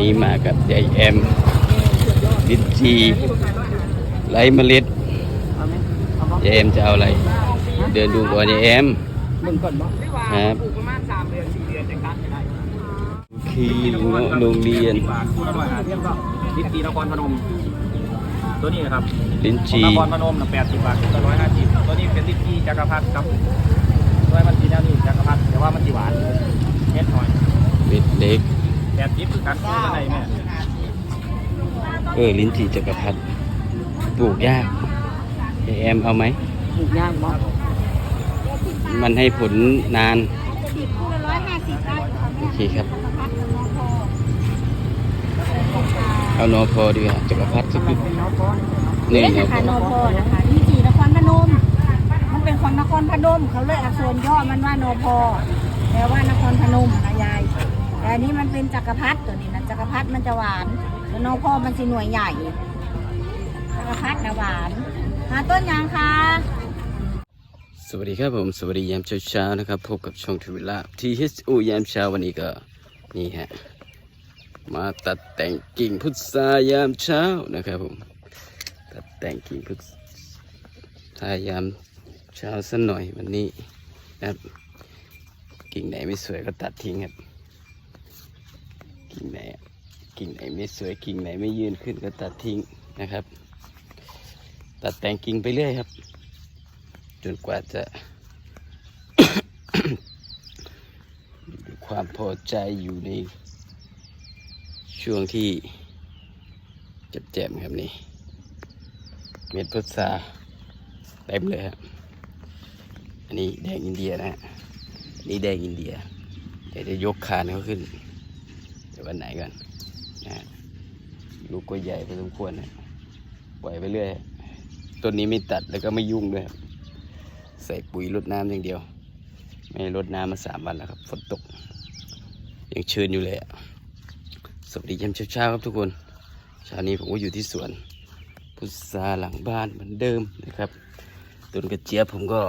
นี้มากับยายแอมลินจีไรเมล็ดเอาไหมเอาบ่ยายแอมจะเอาอะไร เดินดูก่อนยายแอมเบิ่งก่อนบ่ครับปลูกประมาณ3เดือน4เดือนจังตัดได้คีเงาะโรงเรียนบาทคู่ละร้อยห้าสิบก็ลิตรตีนครพนม ตัวนี้นะครับลินจีนครพนมนะ80บาทคู่ละร้อยห้าสิบตัวนี้เป็นลิตรตีจักรพรรดิครับด้วยมันสีแนวนี้จักรพรรดิแต่ว่ามันสีหวานเม็ดหน่อยเม็ดเล็ก แปดสิบคือกันคู่ละไหนแม่เออ ลิ้นจีจักรพรรดิปลูกยากยายแอมเอาไหมปลูกยากบ่มันให้ผลนานสิบคู่ละร้อยห้าสิบได้โอเคครับพัดกับน้องพอเอานอพอดีกว่าจักรพรรดิสักนิดเป็นน้องก้อนนี่นี่นอนะพคะอนอพอนะคะนี่จีนครพนมมันเป็นของนครพนมเขาเลยอักษรย่อมันว่านอพอแปลว่านครพนมนะยาย แต่อันนี้มันเป็นจักรพรรดิตัวนี้นะจักรพรรดิมันจะหวานแต่นอพอมันสิหน่วยใหญ่ จักรพรรดินะหวานหาต้นยางค่ะสวัสดีครับผมสวัสดียามเช้าๆนะครับพบกับช่องทวิลาที่ HO ยามเช้าวันนี้ก็นี่ฮะมาตัดแต่งกิ่งพุทรายามเช้านะครับผมตัดแต่งกิ่งพุทรายามเช้าสักหน่อยวันนี้นะครับกิ่งไหนไม่สวยก็ตัดทิ้งครับ กิ่งไหนกิ่งไหนไม่สวยกิ่งไหนไม่ยืนขึ้นก็ตัดทิ้งนะครับ ตัดแต่งกิ่งไปเรื่อยครับ จนกว่าจะ ความพอใจอยู่ในช่วงที่เจ็บๆครับนี่ เม็ดพุทราเต็มเลยครับอันนี้แดงอินเดียนะฮะนี่แดงอินเดียเดี๋ยวจะยกคานเขาขึ้น วันไหนกันนะลูกก็ใหญ่พอสมควรนะปล่อยไปเรื่อยต้นนี้ไม่ตัดแล้วก็ไม่ยุ่งด้วยใส่ปุ๋ยรดน้ำอย่างเดียว ไม่ได้รดน้ำมาสามวันแล้วครับฝนตกยังชื้นอยู่เลยอะสวัสดียามเช้าๆครับทุกคนเช้านี้ผมก็อยู่ที่สวน พุทราหลังบ้านเหมือนเดิมนะครับต้นกระเจี๊ยบผมก็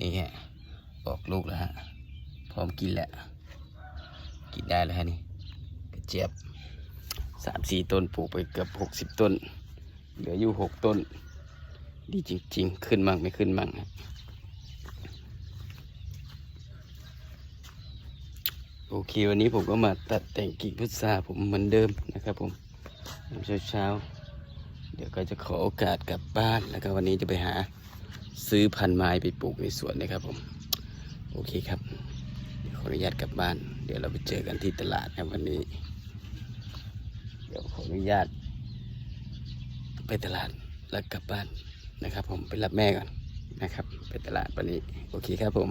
นี่ฮะออกลูกแล้วฮะพร้อมกินแล้ว กินได้แล้วฮะนี่ เจี๊ยบสามสี่ต้นปลูกไปเกือบหกสิบต้น เหลืออยู่หกต้น ดีจริง ๆ ขึ้นมั่งไม่ขึ้นมั่งโอเค วันนี้ผมก็มาตัดแต่งกิ่งพุทราผมเหมือนเดิมนะครับผมเช้าเช้า เดี๋ยวก็จะขอโอกาสกลับบ้านแล้วก็วันนี้จะไปหาซื้อพันไม้ไปปลูกในสวนนะครับผม โอเคครับขออนุญาตกลับบ้าน เดี๋ยวเราไปเจอกันที่ตลาดครับวันนี้ เดี๋ยวขออนุญาต ไปตลาดแล้วกลับบ้านนะครับ ผมไปรับแม่ก่อนนะครับ ไปตลาดวันนี้โอเคครับผม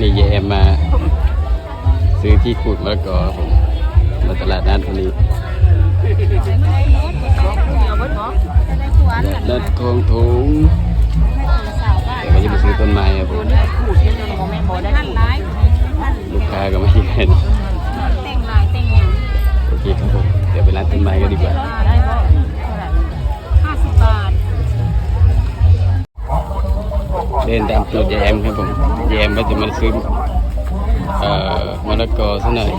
นี่แยมมา ซื้อที่ขูดมะละกอผมมาตลาดนัดวันนี้เอาไว้บ่จะได้สวนตกัดคองถุงเดี๋ยวจะไปซื้อต้นไม้ครับผตัวมนี้ขูดเพียงเดียวเราบ่แม่นบ่ได้ท่านขูดร้ายท่านลูกค้าก็ไม่เห็น ตามสูตรแยมครับผมแยมก็จะมาซื้อเอ่อมะละกอซะหน่อย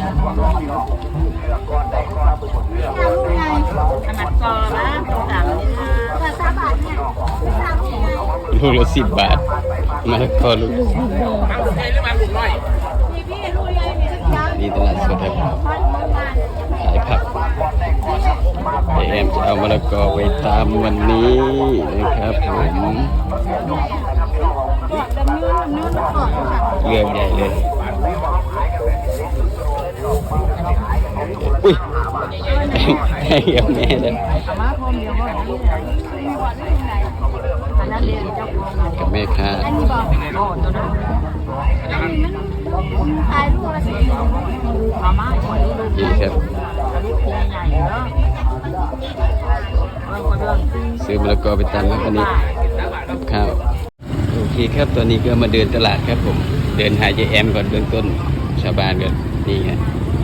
ขนาดกอนะตัวต่างนี่นะภาษาบาทเนี่ยสามสิบไงลูกละสิบบาทมะละกอลูกมันลูกใหญ่หรือมันลูกน้อยพี่พี่รู้ยังมีสักอย่างนี่ตลาดสดครับพันเมื่อวานขายผักแยมจะเอามะละกอไปตามวันนี้นะครับผมดำ เนินดำเนินก่อนค่ะเรื่องใหญ่เลย อุ้ยให้กับแม่เลยเอามาพร้อมเดียวบ่ได้อันนั้นเรียนเจ้าของกับแม่ค้าอันนี้บอกตัวนั้นอันนี้มันขายลูกละสิบเอามาให้คนดูดูดีครับอันนี้พุงใหญ่เนาะเบิ่งก็เบิ่งซื้อมะละกอไปตำครับวันนี้กับข้าว เคครับ ตอนนี้ก็มาเดินตลาดครับผม เดินหาเจแอมก่อนเบื้องต้น ชาวบ้านก่อนนี่ฮะ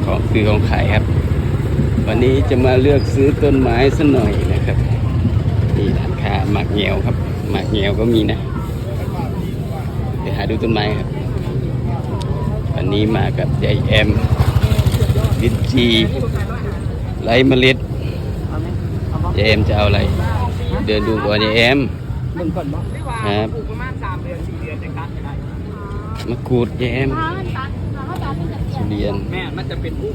ของซื้อของขายครับ วันนี้จะมาเลือกซื้อต้นไม้สักหน่อยนะครับนี่ร้านค้าหมากเงียวครับ หมากเงียวก็มีนะ เดี๋ยวหาดูต้นไม้ครับ วันนี้มากับยายแอมลินจีไรเมล็ดยายเอ็มจะเอาอะไร เดินดูก่อนยายเอ็มครับ มะกรูดยายเอ็มถ้ามันตัดถ้าตัดมันจะเปลี่ยทุนเรียนแม่มันจะเป็นผู้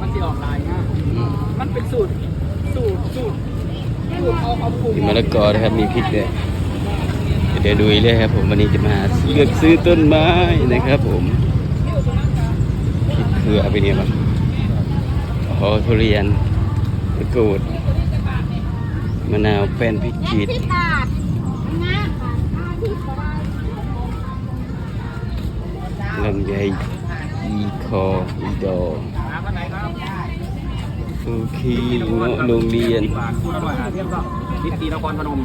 มันสิออกลายง่ายอืมมันเป็นสูตร สูตร สูตรสูตรเอาเอาปลูกมีมะละกอนะครับ มีพริกด้วยเดี๋ยวดูเลยครับผมวันนี้จะมาเลือกซื้อต้นไม้นะครับ ผมพริกเครือเป็นไงบ้างอ๋อทุเรียนมะกรูดมะนาวแป้นพริกแยจีกด ไยอีคออีดอหาวันไหนครับโอเคเงาะโรงเรียนบาทคู่ละร้อยหาเทียมก็ลิ้นจีนครพนม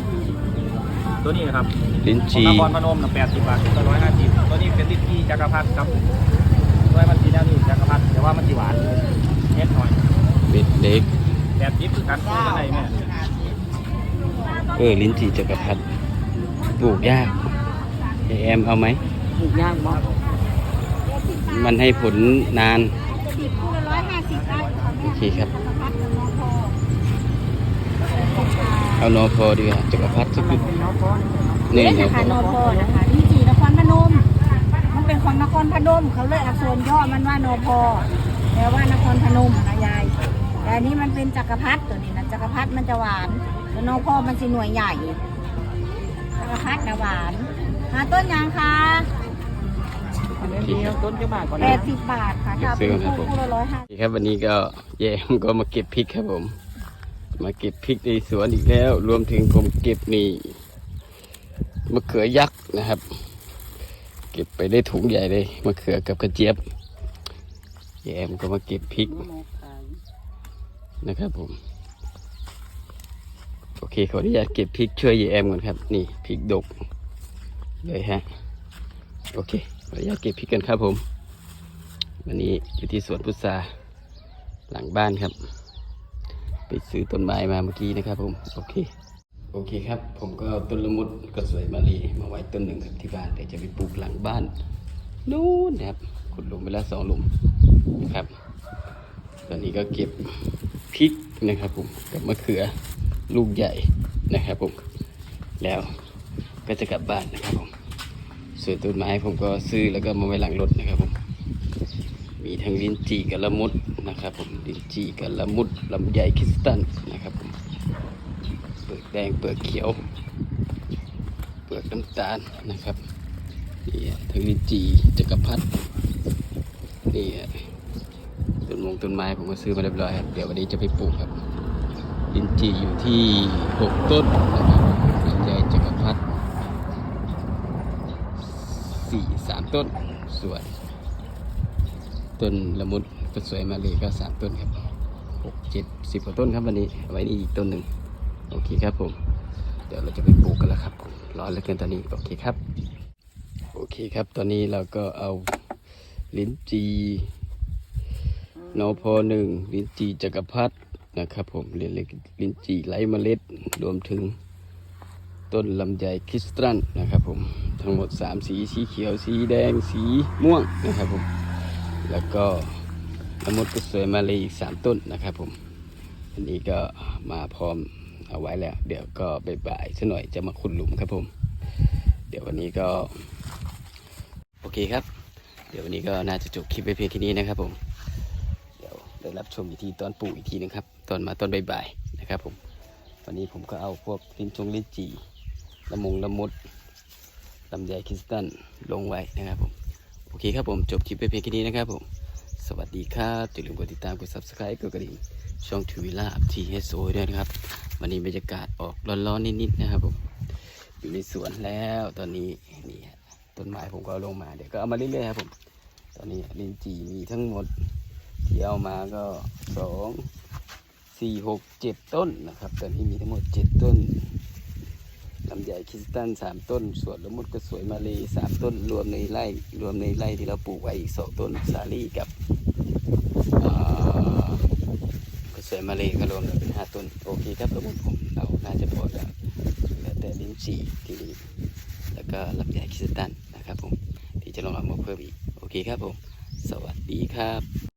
ตัวนี้นะครับลิ้นของจีนครพนมนะแปดสิบบาทคู่ละร้อยห้าสิบตัวนี้เป็นลิ้นจีจักรพรรดิครับด้วยมันสีแนวนี้จักรพรรดิแต่ว่ามันสีหวานเม็ดหน่อยเม็ดเล็กแปดสิบคือกันคู่ละไหนแม่เออลิ้นจีจักรพรรดิปลูกยากไอแอมเอาไหมปลูกยากมาก มันให้ผลนานจะดิบคู่ละร้อยห้าสิบได้ค่ะแม่โอเคครับจักรพรรดิกับน้องพอเอานอพอดีกว่าจักรพรรดิสักนิดนี่นี่นอนะพคะอนอพอนะคะที่จีนครพนม มันเป็นของนครพนม เขาเลยอักษรย่อมันว่านอพอแปลว่านครพนมนะยายแต่อันนี้มันเป็นจักรพรรดิตัวนี้นะจักรพรรดิมันจะหวานแต่นอพอมันสิหน่วยใหญ่จักรพรรดินะหวานหาต้นยางค่ะ ต้นจะบาทก่อนแปดสิบบาทค่ะถ้าเป็นคู่คู่ละร้อยห้าครับวันนี้ก็แยมก็มาเก็บพริกครับผม มาเก็บพริกในสวนอีกแล้ว รวมถึงผมเก็บนี่มะเขือยักษ์นะครับ เก็บไปได้ถุงใหญ่เลยมะเขือกับกระเจี๊ยบแยมก็มาเก็บพริกนะครับผมโอเคขออนุญาตเก็บพริกช่วยยายแอมก่อนครับ นี่พริกดกเลยฮะโอเค ขออนุญาตเก็บพริกกันครับผม วันนี้อยู่ที่สวนพุทราหลังบ้านครับ ไปซื้อต้นไม้มาเมื่อกี้นะครับผม โอเค โอเคครับ ผมก็ต้นละมุดกระสวยมาลีมาไว้ต้นหนึ่งครับที่บ้านแต่จะไปปลูกหลังบ้านนู้นนะครับขุดหลุมไปแล้วสองหลุมนะครับ ตอนนี้ก็เก็บพริกนะครับผมกับมะเขือลูกใหญ่นะครับผม แล้วก็จะกลับบ้านนะครับผม ส่วนต้นไม้ผมก็ซื้อแล้วก็มาไว้หลังรถนะครับผม มีทั้งลิ้นจี่กับละมุดนะครับผมลิ้นจี่กับละมุดลำไยคริสตัลนะครับผมเปลือกแดงเปลือกเขียว เปลือกน้ำตาลนะครับนี่ทั้งลิ้นจี่จักรพรรดินี่ต้นมงต้นไม้ผมก็ซื้อมาเรียบร้อยครับเดี๋ยววันนี้จะไปปลูกครับลิ้นจี่อยู่ที่หกต้นนะครับลำไยจักรพรรดิ สามต้นส่วนต้นละมุดก็สวยมาเลยก็สามต้นครับหกเจ็ดสิบกว่าต้นครับวันนี้ไว้นี่อีกต้นหนึ่งโอเคครับผม เดี๋ยวเราจะไปปลูกกันแล้วครับร้อนเหลือเกินตอนนี้โอเคครับ โอเคครับ ตอนนี้เราก็เอาลิ้นจีนอพอหนึ่งลิ้นจีจักรพรรดินะครับผมลิ้นลิ้นจีไร้เมล็ดรวมถึง ต้นลำไยคริสตัลนะครับผมทั้งหมดสามสีสีเขียวสีแดงสีม่วงนะครับผมแล้วก็ละมดก็สวยมาเลยอีกสามต้นนะครับผมอันนี้ก็มาพร้อมเอาไว้แล้ว เดี๋ยวก็บ่ายๆสักหน่อยจะมาขุดหลุมครับผม เดี๋ยววันนี้ก็ โอเคครับ เดี๋ยววันนี้ก็น่าจะจบคลิปไปเพียงแค่นี้นะครับผมเดี๋ยวได้รับชมอีกทีตอนปลูกอีกทีนึงครับตอนมาตอนบ่ายๆนะครับผมวันนี้ผมก็เอาพวกลิ้นจงลิ้นจี่ ละมุงละมุดลำไยคริสตัลลงไว้นะครับผม โอเคครับผม จบคลิปไปเพียงแค่นี้นะครับผม สวัสดีครับอย่าลืมกดติดตามกด subscribe กดกระดิ่งช่องทวีล่าทีเอสโอด้วยนะครับ วันนี้บรรยากาศออกร้อนๆนิดๆนะครับผม อยู่ในสวนแล้วตอนนี้นี่ต้นไม้ผมก็ลงมาเดี๋ยวก็เอามาเรื่อยๆครับผม ตอนนี้ลินจีมีทั้งหมดที่เอามาก็สองสี่หกเจ็ดต้นนะครับ ตอนนี้มีทั้งหมดเจ็ดต้น ลำไยคริสตัลสามต้นส่วนละมุดก็สวยมาเลยสามต้น รวมในไร่รวมในไร่ที่เราปลูกไว้อีกสองต้นสาลี่กับก็สวยมาเลยก็รวมเป็นห้าต้น โอเคครับละมุดผมเอาน่าจะพอแล้วแล้วแต่ลิ้นจี่ที่นี่แล้วก็ลำไยคริสตัลนะครับผมที่จะลองเอามาเพิ่มอีก โอเคครับผม สวัสดีครับ